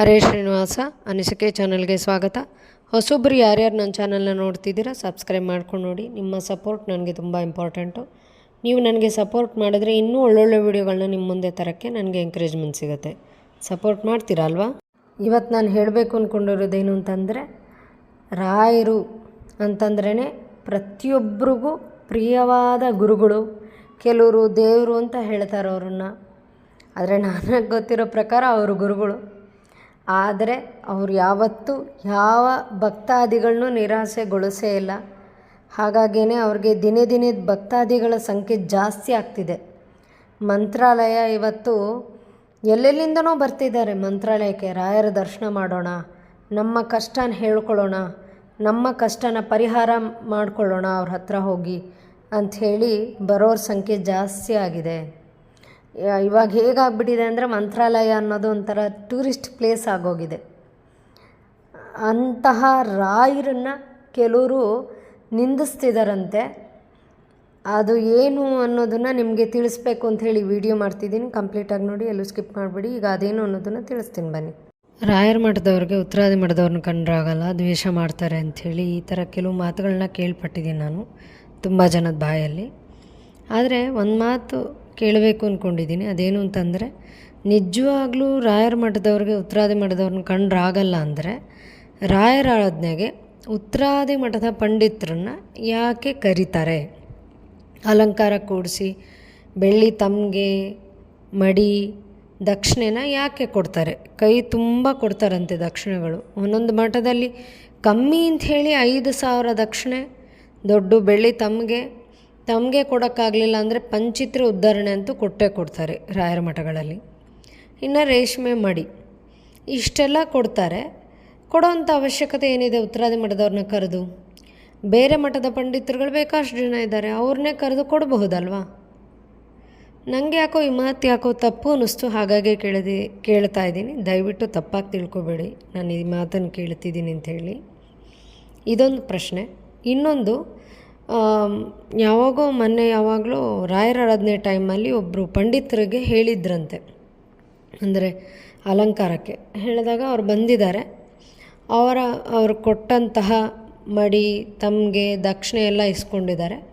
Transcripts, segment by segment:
ಹರೇ ಶ್ರೀನಿವಾಸ, ಅನಿಸಿಕೆ ಚಾನಲ್ಗೆ ಸ್ವಾಗತ. ಹೊಸೊಬ್ಬರು ಯಾರ್ಯಾರು ನನ್ನ ಚಾನಲ್ನ ನೋಡ್ತಿದ್ದೀರಾ, ಸಬ್ಸ್ಕ್ರೈಬ್ ಮಾಡ್ಕೊಂಡು ನೋಡಿ. ನಿಮ್ಮ ಸಪೋರ್ಟ್ ನನಗೆ ತುಂಬ ಇಂಪಾರ್ಟೆಂಟು. ನೀವು ನನಗೆ ಸಪೋರ್ಟ್ ಮಾಡಿದ್ರೆ ಇನ್ನೂ ಒಳ್ಳೊಳ್ಳೆ ವೀಡಿಯೋಗಳನ್ನ ನಿಮ್ಮ ಮುಂದೆ ತರೋಕ್ಕೆ ನನಗೆ ಎಂಕರೇಜ್ಮೆಂಟ್ ಸಿಗುತ್ತೆ. ಸಪೋರ್ಟ್ ಮಾಡ್ತೀರಾ ಅಲ್ವಾ? ಇವತ್ತು ನಾನು ಹೇಳಬೇಕು ಅಂದ್ಕೊಂಡಿರೋದೇನು ಅಂತಂದರೆ, ರಾಯರು ಅಂತಂದ್ರೇ ಪ್ರತಿಯೊಬ್ಬರಿಗೂ ಪ್ರಿಯವಾದ ಗುರುಗಳು. ಕೆಲವರು ದೇವರು ಅಂತ ಹೇಳ್ತಾರೆ ಅವ್ರನ್ನ. ಆದರೆ ನನಗೆ ಗೊತ್ತಿರೋ ಪ್ರಕಾರ ಅವರು ಗುರುಗಳು. ಆದರೆ ಅವ್ರು ಯಾವತ್ತೂ ಯಾವ ಭಕ್ತಾದಿಗಳನ್ನೂ ನಿರಾಸೆಗೊಳಿಸೇ ಇಲ್ಲ. ಹಾಗಾಗಿಯೇ ಅವ್ರಿಗೆ ದಿನೇ ದಿನೇ ಭಕ್ತಾದಿಗಳ ಸಂಖ್ಯೆ ಜಾಸ್ತಿ ಆಗ್ತಿದೆ. ಮಂತ್ರಾಲಯ ಇವತ್ತು ಎಲ್ಲೆಲ್ಲಿಂದನೋ ಬರ್ತಿದ್ದಾರೆ ಮಂತ್ರಾಲಯಕ್ಕೆ. ರಾಯರ ದರ್ಶನ ಮಾಡೋಣ, ನಮ್ಮ ಕಷ್ಟನ ಹೇಳ್ಕೊಳ್ಳೋಣ, ನಮ್ಮ ಕಷ್ಟನ ಪರಿಹಾರ ಮಾಡ್ಕೊಳ್ಳೋಣ ಅವ್ರ ಹತ್ರ ಹೋಗಿ ಅಂಥೇಳಿ ಬರೋರ ಸಂಖ್ಯೆ ಜಾಸ್ತಿ ಆಗಿದೆ. ಇವಾಗ ಹೇಗಾಗ್ಬಿಟ್ಟಿದೆ ಅಂದರೆ ಮಂತ್ರಾಲಯ ಅನ್ನೋದು ಒಂಥರ ಟೂರಿಸ್ಟ್ ಪ್ಲೇಸ್ ಆಗೋಗಿದೆ. ಅಂತಹ ರಾಯರನ್ನು ಕೆಲವರು ನಿಂದಿಸ್ತಿದಾರಂತೆ. ಅದು ಏನು ಅನ್ನೋದನ್ನು ನಿಮಗೆ ತಿಳಿಸ್ಬೇಕು ಅಂತ ಹೇಳಿ ವಿಡಿಯೋ ಮಾಡ್ತಿದ್ದೀನಿ. ಕಂಪ್ಲೀಟಾಗಿ ನೋಡಿ, ಎಲ್ಲೂ ಸ್ಕಿಪ್ ಮಾಡಿಬಿಡಿ. ಈಗ ಅದೇನು ಅನ್ನೋದನ್ನು ತಿಳಿಸ್ತೀನಿ ಬನ್ನಿ. ರಾಯರ ಮಠದವ್ರಿಗೆ, ಉತ್ತರಾದಿ ಮಠದವ್ರನ್ನ ಕಂಡ್ರಾಗಲ್ಲ ದ್ವೇಷ ಮಾಡ್ತಾರೆ ಅಂಥೇಳಿ ಈ ಥರ ಕೆಲವು ಮಾತುಗಳನ್ನ ಕೇಳ್ಪಟ್ಟಿದ್ದೀನಿ ನಾನು, ತುಂಬ ಜನದ ಬಾಯಲ್ಲಿ. ಆದರೆ ಒಂದು ಮಾತು ಕೇಳಬೇಕು ಅಂದ್ಕೊಂಡಿದ್ದೀನಿ ಅದೇನು ಅಂತಂದರೆ, ನಿಜವಾಗ್ಲೂ ರಾಯರ ಮಠದವ್ರಿಗೆ ಉತ್ತರಾದಿ ಮಠದವ್ರನ್ನ ಕಂಡ್ರಾಗಲ್ಲ ಅಂದರೆ, ರಾಯರ ಆರಾಧನೆಗೆ ಉತ್ತರಾದಿ ಮಠದ ಪಂಡಿತರನ್ನ ಯಾಕೆ ಕರೀತಾರೆ? ಅಲಂಕಾರ ಕೂಡಿಸಿ, ಬೆಳ್ಳಿ ತಮಗೆ, ಮಡಿ, ದಕ್ಷಿಣೆನ ಯಾಕೆ ಕೊಡ್ತಾರೆ? ಕೈ ತುಂಬ ಕೊಡ್ತಾರಂತೆ ದಕ್ಷಿಣೆಗಳು. ಒಂದೊಂದು ಮಠದಲ್ಲಿ ಕಮ್ಮಿ ಅಂತ ಹೇಳಿ ಐದು ಸಾವಿರ ದಕ್ಷಿಣೆ, ದೊಡ್ಡ ಬೆಳ್ಳಿ ತಮ್ಗೆ ತಮಗೆ ಕೊಡೋಕ್ಕಾಗಲಿಲ್ಲ ಅಂದರೆ ಪಂಚಿತ್ರ ಉದ್ಧರಣೆ ಅಂತೂ ಕೊಟ್ಟೇ ಕೊಡ್ತಾರೆ ರಾಯರ ಮಠಗಳಲ್ಲಿ. ಇನ್ನು ರೇಷ್ಮೆ ಮಡಿ. ಇಷ್ಟೆಲ್ಲ ಕೊಡ್ತಾರೆ. ಕೊಡೋವಂಥ ಅವಶ್ಯಕತೆ ಏನಿದೆ ಉತ್ತರಾದಿ ಮಠದವ್ರನ್ನ ಕರೆದು? ಬೇರೆ ಮಠದ ಪಂಡಿತರುಗಳು ಬೇಕಾಷ್ಟು ಜನ ಇದ್ದಾರೆ ಅವ್ರನ್ನೇ ಕರೆದು ಕೊಡಬಹುದಲ್ವಾ? ನನಗೆ ಯಾಕೋ ಈ ಮಾತು ಯಾಕೋ ತಪ್ಪು ಅನ್ನಿಸ್ತು, ಹಾಗಾಗಿ ಕೇಳಿದೆ, ಕೇಳ್ತಾ ಇದ್ದೀನಿ. ದಯವಿಟ್ಟು ತಪ್ಪಾಗಿ ತಿಳ್ಕೊಬೇಡಿ, ನಾನು ಈ ಮಾತನ್ನು ಕೇಳ್ತಿದ್ದೀನಿ ಹೇಳಿ. ಇದೊಂದು ಪ್ರಶ್ನೆ. ಇನ್ನೊಂದು ಯಾವಾಗೋ ಮೊನ್ನೆ ಯಾವಾಗಲೂ ರಾಯರ ಆರಾಧನೆ ಟೈಮಲ್ಲಿ ಒಬ್ಬರು ಪಂಡಿತರಿಗೆ ಹೇಳಿದ್ರಂತೆ. ಅಂದರೆ ಅಲಂಕಾರಕ್ಕೆ. ಹೇಳಿದಾಗ ಅವ್ರು ಬಂದಿದ್ದಾರೆ. ಅವರ, ಅವರು ಕೊಟ್ಟಂತಹ ಮಡಿ, ತಮಗೆ, ದಕ್ಷಿಣೆ ಎಲ್ಲ ಇಸ್ಕೊಂಡಿದ್ದಾರೆ.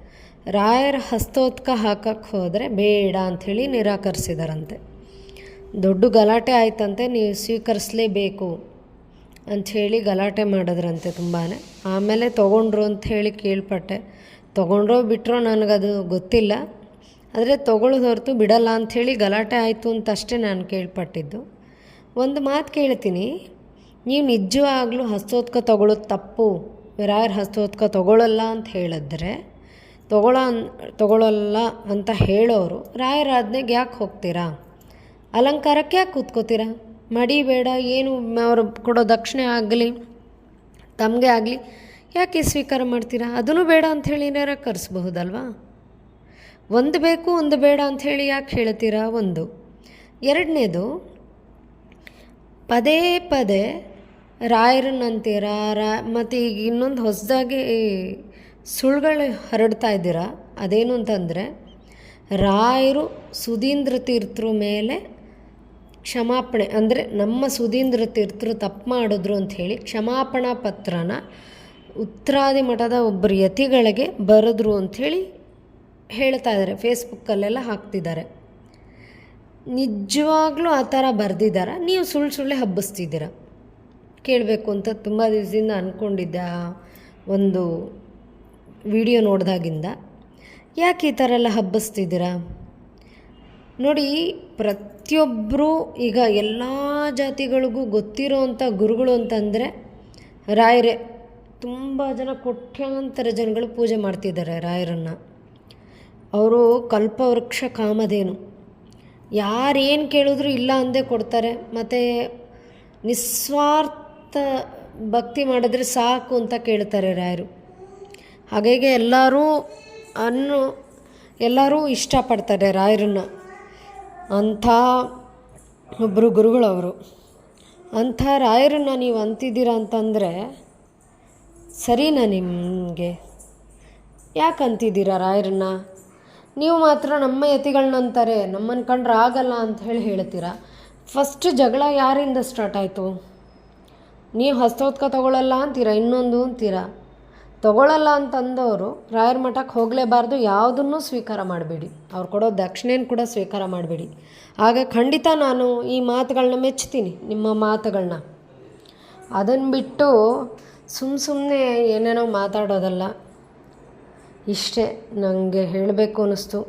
ರಾಯರ ಹಸ್ತೋತ್ಕ ಹಾಕಕ್ಕೆ ಹೋದರೆ ಬೇಡ ಅಂಥೇಳಿ ನಿರಾಕರಿಸಿದಾರಂತೆ. ದೊಡ್ಡ ಗಲಾಟೆ ಆಯ್ತಂತೆ, ನೀವು ಸ್ವೀಕರಿಸಲೇಬೇಕು. ಅಂಥೇಳಿ ಗಲಾಟೆ ಮಾಡಿದ್ರಂತೆ ತುಂಬಾ ಆಮೇಲೆ ತೊಗೊಂಡ್ರು ಅಂತ ಹೇಳಿ ಕೇಳ್ಪಟ್ಟೆ. ತೊಗೊಂಡ್ರೋ ಬಿಟ್ಟರೋ ನನಗದು ಗೊತ್ತಿಲ್ಲ. ಆದರೆ ತೊಗೊಳ್ಳೋದು ಹೊರತು ಬಿಡಲ್ಲ ಅಂಥೇಳಿ ಗಲಾಟೆ ಆಯಿತು ಅಂತ ಅಷ್ಟೇ ನಾನು ಕೇಳ್ಪಟ್ಟಿದ್ದು. ಒಂದು ಮಾತು ಕೇಳ್ತೀನಿ. ನೀವು ನಿಜವಾಗ್ಲೂ ಹಸ್ತೋತ್ಕ ತೊಗೊಳ್ಳೋದು ತಪ್ಪು. ರಾಯರ ಹಸ್ತೋತ್ಕ ತೊಗೊಳ್ಳಲ್ಲ ಅಂತ ಹೇಳಿದ್ರೆ, ತೊಗೊಳ ತೊಗೊಳ್ಳಲ್ಲ ಅಂತ ಹೇಳೋರು ರಾಯರಾಜ್ನೆಗೆ ಯಾಕೆ ಹೋಗ್ತೀರಾ? ಅಲಂಕಾರಕ್ಕೆ ಯಾಕೆ ಕೂತ್ಕೋತೀರಾ? ಮಡಿ ಬೇಡ ಏನು ಅವರು ಕೊಡೋ ದಕ್ಷಿಣೆ ಆಗಲಿ, ತಮಗೆ ಆಗಲಿ, ಯಾಕೆ ಸ್ವೀಕಾರ ಮಾಡ್ತೀರಾ? ಅದನ್ನು ಬೇಡ ಅಂಥೇಳಿ ಕರೆಸ್ಬಹುದಲ್ವಾ? ಒಂದು ಬೇಕು, ಒಂದು ಬೇಡ ಅಂಥೇಳಿ ಯಾಕೆ ಹೇಳ್ತೀರಾ? ಒಂದು. ಎರಡನೇದು, ಪದೇ ಪದೇ ರಾಯರನ್ನಂತೀರ? ರಾ, ಮತ್ತು ಈಗ ಇನ್ನೊಂದು ಹೊಸದಾಗಿ ಸುಳ್ಗಳು ಹರಡ್ತಾ ಇದ್ದೀರಾ? ಅದೇನು ಅಂತಂದರೆ, ರಾಯರು ಸುಧೀಂದ್ರ ತೀರ್ಥರು ಮೇಲೆ ಕ್ಷಮಾಪಣೆ ಅಂದರೆ ನಮ್ಮ ಸುಧೀಂದ್ರ ತೀರ್ಥರು ತಪ್ಪು ಮಾಡಿದ್ರು ಹೇಳಿ ಕ್ಷಮಾಪಣಾ ಪತ್ರನ ಉತ್ತರಾದಿ ಮಠದ ಒಬ್ಬರು ಯತಿಗಳಿಗೆ ಬರೆದ್ರು ಅಂಥೇಳಿ ಹೇಳ್ತಾ ಇದ್ದಾರೆ. ಫೇಸ್ಬುಕ್ಕಲ್ಲೆಲ್ಲ ಹಾಕ್ತಿದ್ದಾರೆ. ನಿಜವಾಗ್ಲೂ ಆ ಥರ ಬರೆದಿದ್ದಾರೆ? ನೀವು ಸುಳ್ಳು ಸುಳ್ಳೆ ಹಬ್ಬಿಸ್ತಿದ್ದೀರ? ಕೇಳಬೇಕು ಅಂತ ತುಂಬ ದಿವಸದಿಂದ ಅಂದ್ಕೊಂಡಿದ್ದೆ ಆ ಒಂದು ವಿಡಿಯೋ ನೋಡಿದಾಗಿಂದ. ಯಾಕೆ ಈ ಥರ ಎಲ್ಲ ಹಬ್ಬಿಸ್ತಿದ್ದೀರ? ನೋಡಿ ಪ್ರತಿಯೊಬ್ಬರು ಈಗ ಎಲ್ಲ ಜಾತಿಗಳಿಗೂ ಗೊತ್ತಿರೋ ಅಂಥ ಗುರುಗಳು ಅಂತಂದರೆ ರಾಯರೇ. ತುಂಬ ಜನ ಕೋಟ್ಯಾಂತರ ಜನಗಳು ಪೂಜೆ ಮಾಡ್ತಿದ್ದಾರೆ ರಾಯರನ್ನು. ಅವರು ಕಲ್ಪವೃಕ್ಷ ಕಾಮಧೇನು. ಯಾರೇನು ಕೇಳಿದ್ರು ಇಲ್ಲ ಅಂದೇ ಕೊಡ್ತಾರೆ. ಮತ್ತು ನಿಸ್ವಾರ್ಥ ಭಕ್ತಿ ಮಾಡಿದ್ರೆ ಸಾಕು ಅಂತ ಕೇಳ್ತಾರೆ ರಾಯರು. ಹಾಗಾಗಿ ಎಲ್ಲರೂ ಅನ್ನು ಎಲ್ಲರೂ ಇಷ್ಟಪಡ್ತಾರೆ ರಾಯರನ್ನು. ಅಂಥ ಒಬ್ಬರು ಗುರುಗಳವರು, ಅಂಥ ರಾಯರನ್ನು ನೀವು ಅಂತಿದ್ದೀರ ಅಂತಂದರೆ, ಸರಿನಾ ನಿಮಗೆ? ಯಾಕೆ ಅಂತಿದ್ದೀರಾ ರಾಯರನ್ನ? ನೀವು ಮಾತ್ರ ನಮ್ಮ ಯತಿಗಳನ್ನ ಅಂತಾರೆ ನಮ್ಮನ್ನು ಕಂಡ್ರೆ ಆಗಲ್ಲ ಅಂತ ಹೇಳಿ ಹೇಳ್ತೀರಾ? ಫಸ್ಟ್ ಜಗಳ ಯಾರಿಂದ ಸ್ಟಾರ್ಟ್ ಆಯಿತು? ನೀವು ಹಸ್ತೋತ್ಕ ತಗೊಳ್ಳಲ್ಲ ಅಂತೀರಾ, ಇನ್ನೊಂದು ಅಂತೀರ? ತಗೊಳ್ಳಲ್ಲ ಅಂತಂದವರು, ರಾಯರ ಮಠಕ್ಕೆ ಹೋಗಲೇಬಾರ್ದು, ಯಾವುದನ್ನೂ ಸ್ವೀಕಾರ ಮಾಡಬೇಡಿ. ಅವ್ರು ಕೊಡೋ ದಕ್ಷಿಣೆಯನ್ನು ಕೂಡ ಸ್ವೀಕಾರ ಮಾಡಬೇಡಿ. ಆಗ ಖಂಡಿತ ನಾನು ಈ ಮಾತುಗಳನ್ನ ಮೆಚ್ತೀನಿ, ನಿಮ್ಮ ಮಾತುಗಳನ್ನ ಅದನ್ನು ಬಿಟ್ಟು ಸುಮ್ಮ ಸುಮ್ಮನೆ ಏನೇನೋ ಮಾತಾಡೋದಲ್ಲ, ಇಷ್ಟೇ ನನಗೆ ಹೇಳಬೇಕು ಅನ್ನಿಸ್ತು.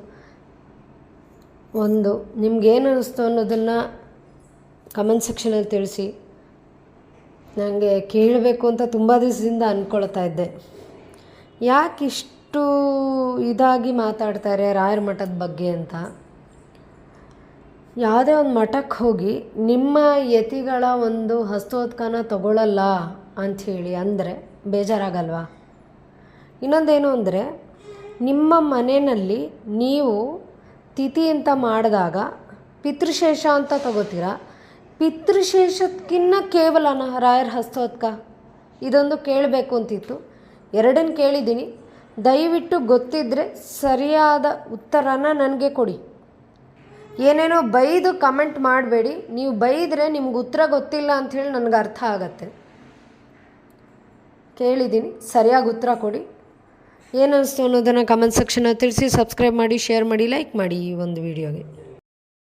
ಒಂದು, ನಿಮ್ಗೇನು ಅನ್ನಿಸ್ತು ಅನ್ನೋದನ್ನು ಕಮೆಂಟ್ ಸೆಕ್ಷನಲ್ಲಿ ತಿಳಿಸಿ. ನನಗೆ ಕೇಳಬೇಕು ಅಂತ ತುಂಬ ದಿವಸದಿಂದ ಅಂದ್ಕೊಳ್ತಾ ಇದ್ದೆ. ಯಾಕೆ ಇಷ್ಟು ಇದಾಗಿ ಮಾತಾಡ್ತಾರೆ ರಾಯರ ಮಠದ ಬಗ್ಗೆ ಅಂತ? ಯಾವುದೇ ಒಂದು ಮಠಕ್ಕೆ ಹೋಗಿ ನಿಮ್ಮ ಯತಿಗಳ ಒಂದು ಹಸ್ತೋತ್ಕನ ತಗೊಳ್ಳಲ್ಲ ಅಂಥೇಳಿ ಅಂದರೆ ಬೇಜಾರಾಗಲ್ವಾ? ಇನ್ನೊಂದೇನು ಅಂದರೆ ನಿಮ್ಮ ಮನೆಯಲ್ಲಿ ನೀವು ತಿಥಿ ಅಂತ ಮಾಡಿದಾಗ ಪಿತೃಶೇಷ ಅಂತ ತಗೋತೀರಾ? ಪಿತೃಶೇಷಕ್ಕಿನ್ನ ಕೇವಲನ ರಾಯರ ಹಸ್ತೋತ್ಕ. ಇದೊಂದು ಕೇಳಬೇಕು ಅಂತಿತ್ತು. ಎರಡನ್ನು ಕೇಳಿದ್ದೀನಿ. ದಯವಿಟ್ಟು ಗೊತ್ತಿದ್ದರೆ ಸರಿಯಾದ ಉತ್ತರನ ನನಗೆ ಕೊಡಿ. ಏನೇನೋ ಬೈದು ಕಮೆಂಟ್ ಮಾಡಬೇಡಿ. ನೀವು ಬೈದರೆ ನಿಮ್ಗೆ ಉತ್ತರ ಗೊತ್ತಿಲ್ಲ ಅಂಥೇಳಿ ನನಗೆ ಅರ್ಥ ಆಗತ್ತೆ. ಕೇಳಿದ್ದೀನಿ. ಸರಿಯಾಗಿ ಉತ್ತರ ಕೊಡಿ. ಏನು ಅನ್ನಿಸ್ತು ಅನ್ನೋದನ್ನು ಕಮೆಂಟ್ ಸೆಕ್ಷನಲ್ಲಿ ತಿಳಿಸಿ, ಸಬ್ಸ್ಕ್ರೈಬ್ ಮಾಡಿ, ಶೇರ್ ಮಾಡಿ, ಲೈಕ್ ಮಾಡಿ ಈ ಒಂದು ವಿಡಿಯೋಗೆ.